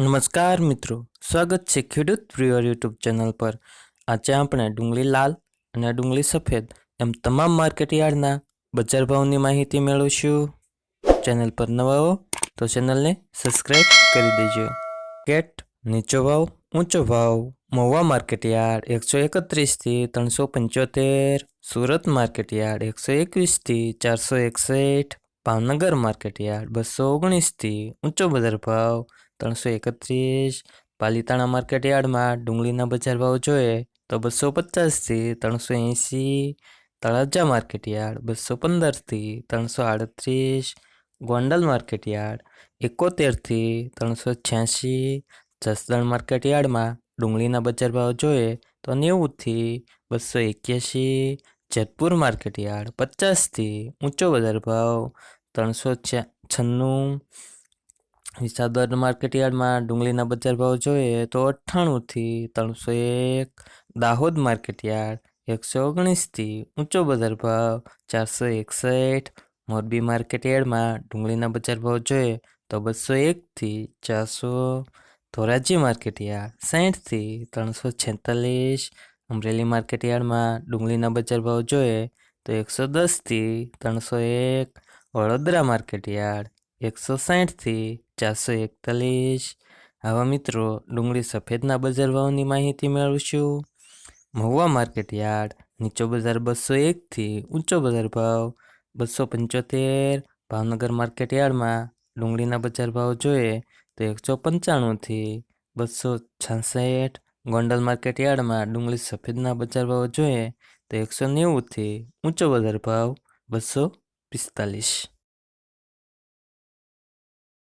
નમસ્કાર મિત્રો, સ્વાગત છે ખેડૂત પ્રિયર યુટ્યુબ ચેનલ પર. આજે આપણે ડુંગળી લાલ અને ડુંગળી સફેદ એમ તમામ માર્કેટ યાર્ડના બજાર ભાવની માહિતી મેળવશું. ચેનલ પર નવા હો તો ચેનલને સબસ્ક્રાઈબ કરી દેજો. કેટ, નીચો ભાવ, ઊંચો ભાવ મહુવા માર્કેટ યાર્ડ એકસો એકત્રીસથી ત્રણસો પંચોતેર, સુરત માર્કેટ યાર્ડ એકસો એકવીસથી ચારસો એકસઠ, ભાવનગર માર્કેટ યાર્ડ બસો ઓગણીસથી ઊંચો બજાર ભાવ ત્રણસો એકત્રીસ, પાલીતાણા માર્કેટ યાર્ડમાં ડુંગળીના બજાર ભાવ જોઈએ તો બસો પચાસથી ત્રણસો એંસી તળાજા માર્કેટ યાર્ડ બસો પંદરથી ત્રણસો આડત્રીસ, ગોંડલ માર્કેટ યાર્ડ એકોતેરથી ત્રણસો છ્યાસી, જસદણ માર્કેટ યાર્ડમાં ડુંગળીના બજાર ભાવ જોઈએ તો નેવુંથી બસો એક્યાસી, જેતપુર માર્કેટ યાર્ડ પચાસથી ઊંચો બજાર ભાવ ત્રણસો છન્નું વિસાવદર માર્કેટ યાર્ડમાં ડુંગળીના બજાર ભાવ જોઈએ તો અઠ્ઠાણુંથી ત્રણસો એક દાહોદ માર્કેટ યાર્ડ એકસો ઓગણીસથી ઊંચો બજાર ભાવ ચારસો એકસઠ મોરબી માર્કેટ યાર્ડમાં ડુંગળીના બજાર ભાવ જોઈએ તો બસો એકથી ચારસો, ધોરાજી માર્કેટયાર્ડ સાઠથી ત્રણસો છેતાલીસ અમરેલી માર્કેટ યાર્ડમાં ડુંગળીના બજાર ભાવ જોઈએ તો એકસો દસથી ત્રણસો એક વડોદરા માર્કેટ યાર્ડ એકસો સાઠથી ચારસો એકતાલીસ. આવા મિત્રો, ડુંગળી સફેદના બજાર ભાવની માહિતી મેળવશું. મહુવા માર્કેટ યાર્ડ, નીચો બજાર બસો એકથી ઊંચો બજાર ભાવ, બસો પંચોતેર. ભાવનગર માર્કેટ યાર્ડમાં ડુંગળીના બજાર ભાવ જોઈએ તો એકસો પંચાણુંથી બસો છાસઠ. ગોંડલ માર્કેટ યાર્ડમાં ડુંગળી સફેદના બજાર ભાવ જોઈએ તો એકસો નેવુંથી ઊંચો બજાર ભાવ, બસો પિસ્તાલીસ.